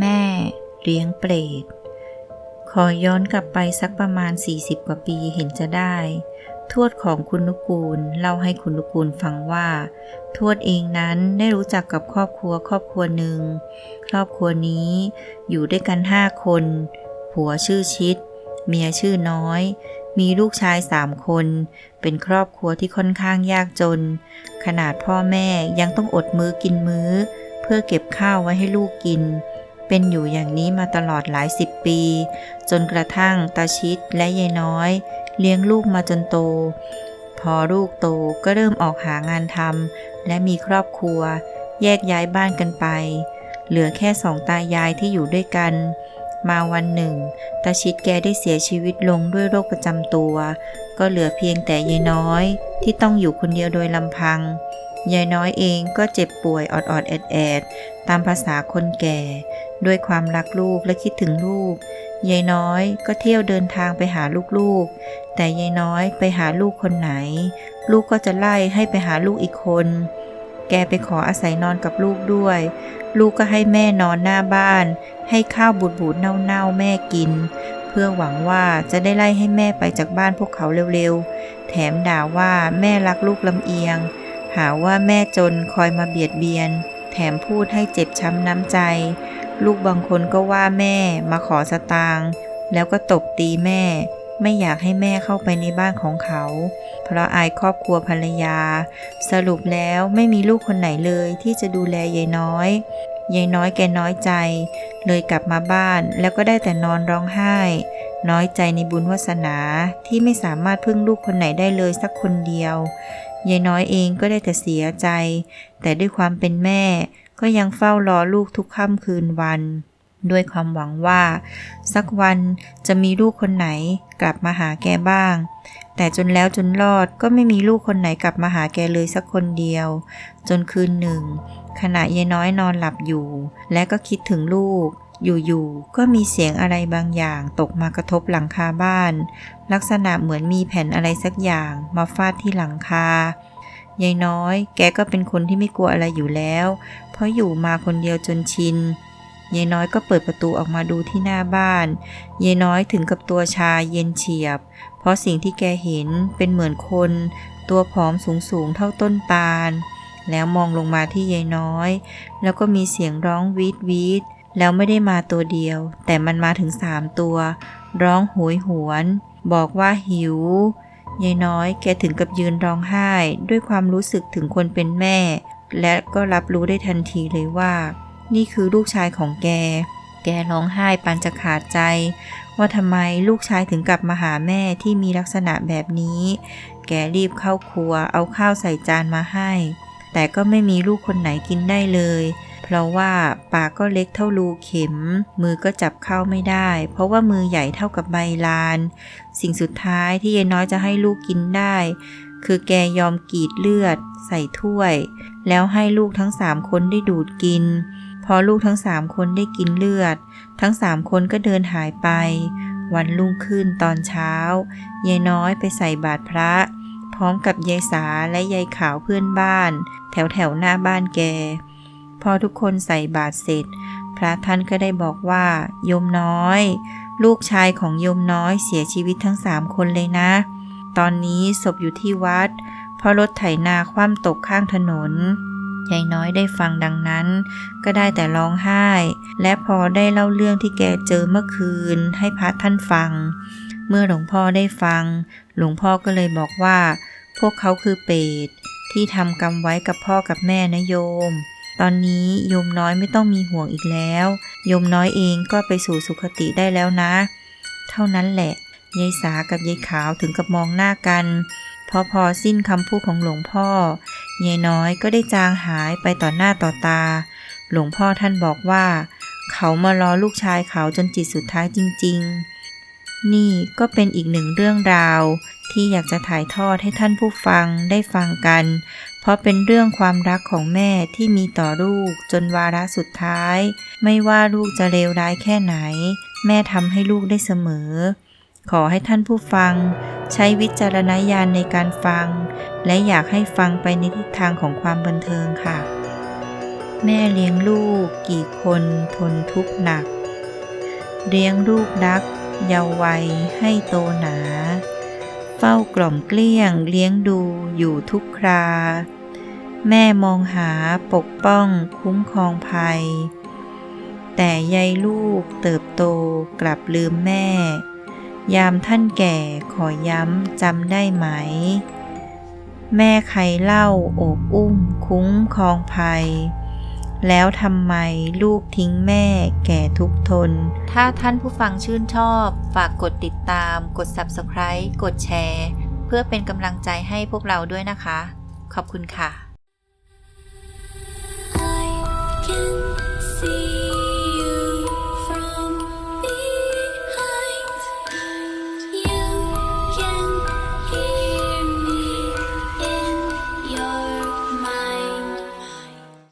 แม่เลี้ยงเปรตขอย้อนกลับไปสักประมาณ 40 กว่าปีเห็นจะได้ ทวดของคุณนุกูลเล่าให้คุณนุกูลฟังว่า ทวดเองนั้นได้รู้จักกับครอบครัวครอบครัวหนึ่ง ครอบครัวนี้อยู่ด้วยกันห้าคน ผัวชื่อชิด เมียชื่อน้อย มีลูกชายสามคน เป็นครอบครัวที่ค่อนข้างยากจน ขนาดพ่อแม่ยังต้องอดมื้อกินมื้อ เพื่อเก็บข้าวไว้ให้ลูกกินเเป็นอยู่อย่างนี้มาตลอดหลายสิบปี จนกระทั่งตาชิดและยายน้อย เลี้ยงลูกมาจนโต พอลูกโตก็เริ่มออกหางานทำและมีครอบครัว แยกย้ายบ้านกันไป เหลือแค่สองตายายที่อยู่ด้วยกัน มาวันหนึ่งตาชิดแกได้เสียชีวิตลงด้วยโรคประจำตัว ก็เหลือเพียงแต่ยายน้อย ที่ต้องอยู่คนเดียวโดยลำพังยายน้อยเองก็เจ็บป่วยออดๆแอดๆตามภาษาคนแก่ ด้วยความรักลูกและคิดถึงลูก ยายน้อยก็เที่ยวเดินทางไปหาลูกๆ แต่ยายน้อยไปหาลูกคนไหน ลูกก็จะไล่ให้ไปหาลูกอีกคน แกไปขออาศัยนอนกับลูกด้วย ลูกก็ให้แม่นอนหน้าบ้าน ให้ข้าวบูดบูดๆเน่าๆแม่กิน เพื่อหวังว่าจะได้ไล่ให้แม่ไปจากบ้านพวกเขาเร็วๆ แถมด่าว่าแม่รักลูกลำเอียง หาว่าแม่จนคอยมาเบียดเบียน แถมพูดให้เจ็บช้ำน้ำใจ ลูกบางคนก็ว่าแม่มาขอสตางค์แล้วก็ตบตีแม่ ไม่อยากให้แม่เข้าไปในบ้านของเขา เพราะอายครอบครัวภรรยา สรุปแล้วไม่มีลูกคนไหนเลยที่จะดูแลยายน้อยยายน้อยแกน้อยใจ เลยกลับมาบ้านแล้วก็ได้แต่นอนร้องไห้ น้อยใจในบุญวาสนาที่ไม่สามารถพึ่งลูกคนไหนได้เลยสักคนเดียวยายน้อยเองก็ได้แต่เสียใจ แต่ด้วยความเป็นแม่ ก็ยังเฝ้ารอลูกทุกค่ำคืนวัน ด้วยความหวังว่า สักวันจะมีลูกคนไหนกลับมาหาแกบ้าง แต่จนแล้วจนรอดก็ไม่มีลูกคนไหนกลับมาหาแกเลยสักคนเดียว จนคืนหนึ่ง ขณะยายน้อยนอนหลับอยู่ และก็คิดถึงลูกอยู่ๆ ก็มีเสียงอะไรบางอย่างตกมากระทบหลังคาบ้าน ลักษณะเหมือนมีแผ่นอะไรสักอย่างมาฟาดที่หลังคา ยายน้อย แกก็เป็นคนที่ไม่กลัวอะไรอยู่แล้ว เพราะอยู่มาคนเดียวจนชินยายน้อยก็เปิดประตูออกมาดูที่หน้าบ้านยายน้อยถึงกับตัวชาเย็นเฉียบ เพราะสิ่งที่แกเห็นเป็นเหมือนคน ตัวผอมสูงสูงๆเท่าต้นตาล แล้วมองลงมาที่ยายน้อย แล้วก็มีเสียงร้องวีดวีดแล้วไม่ได้มาตัวเดียว แต่มันมาถึงสามตัว ร้องโหยหวน บอกว่าหิว ยายน้อยแกถึงกับยืนร้องไห้ด้วยความรู้สึกถึงคนเป็นแม่ และก็รับรู้ได้ทันทีเลยว่า นี่คือลูกชายของแก แกร้องไห้ปานจะขาดใจ ว่าทำไมลูกชายถึงกลับมาหาแม่ที่มีลักษณะแบบนี้ แกรีบเข้าครัวเอาข้าวใส่จานมาให้ แต่ก็ไม่มีลูกคนไหนกินได้เลย เพราะว่าปากก็เล็กเท่ารูเข็ม มือก็จับเข้าไม่ได้ เพราะว่ามือใหญ่เท่ากับใบลาน สิ่งสุดท้ายที่ยายน้อยจะให้ลูกกินได้ คือแกยอมกรีดเลือด ใส่ถ้วย แล้วให้ลูกทั้งสามคนได้ดูดกิน พอลูกทั้งสามคนได้กินเลือด ทั้งสามคนก็เดินหายไป วันรุ่งขึ้นตอนเช้ายายน้อยไปใส่บาตรพระพร้อมกับยายสาและยายขาวเพื่อนบ้าน แถวแถวหน้าบ้านแก พอทุกคนใส่บาตรเสร็จ พระท่านก็ได้บอกว่าโยมน้อย ลูกชายของโยมน้อยเสียชีวิตทั้งสามคนเลยนะ ตอนนี้ศพอยู่ที่วัด เพราะรถไถนาคว่ำตกข้างถนนยายน้อยได้ฟังดังนั้น ก็ได้แต่ร้องไห้ และพอได้เล่าเรื่องที่แกเจอเมื่อคืน ให้พระท่านฟัง เมื่อหลวงพ่อได้ฟัง หลวงพ่อก็เลยบอกว่า พวกเขาคือเปรตที่ทำกรรมไว้กับพ่อกับแม่นะโยม ตอนนี้โยมน้อยไม่ต้องมีห่วงอีกแล้วโยมน้อยเองก็ไปสู่สุคติได้แล้วนะ เท่านั้นแหละยายสากับยายขาวถึงกับมองหน้ากันพอพอสิ้นคำพูดของหลวงพ่อยายน้อยก็ได้จางหายไปต่อหน้าต่อตา หลวงพ่อท่านบอกว่า เขามารอลูกชายเขาจนจิตสุดท้ายจริง ๆ นี่ก็เป็นอีกหนึ่งเรื่องราว ที่อยากจะถ่ายทอดให้ท่านผู้ฟังได้ฟังกัน เพราะเป็นเรื่องความรักของแม่ที่มีต่อลูกจนวาระสุดท้าย ไม่ว่าลูกจะเลวร้ายแค่ไหน แม่ทำให้ลูกได้เสมอ ขอให้ท่านผู้ฟัง ใช้วิจารณญาณในการฟัง และอยากให้ฟังไปในทิศทางของความบันเทิงค่ะ แม่เลี้ยงลูก กี่คนทนทุกข์หนัก เลี้ยงลูกรักเยาว์วัยให้โตหนา เฝ้ากล่อมเกลี้ยงเลี้ยงดูอยู่ทุกครา แม่มองหาปกป้องคุ้มครองภัย แต่ยายลูกเติบโตกลับลืมแม่ ยามท่านแก่ขอย้ำจำได้ไหม แม่ใครเล่าโอบอุ้มคุ้มครองภัย แล้วทำไมลูกทิ้งแม่แก่ทุกทน ถ้าท่านผู้ฟังชื่นชอบ ฝากกดติดตาม กด Subscribe กดแชร์ เพื่อเป็นกำลังใจให้พวกเราด้วยนะคะ ขอบคุณค่ะ I can see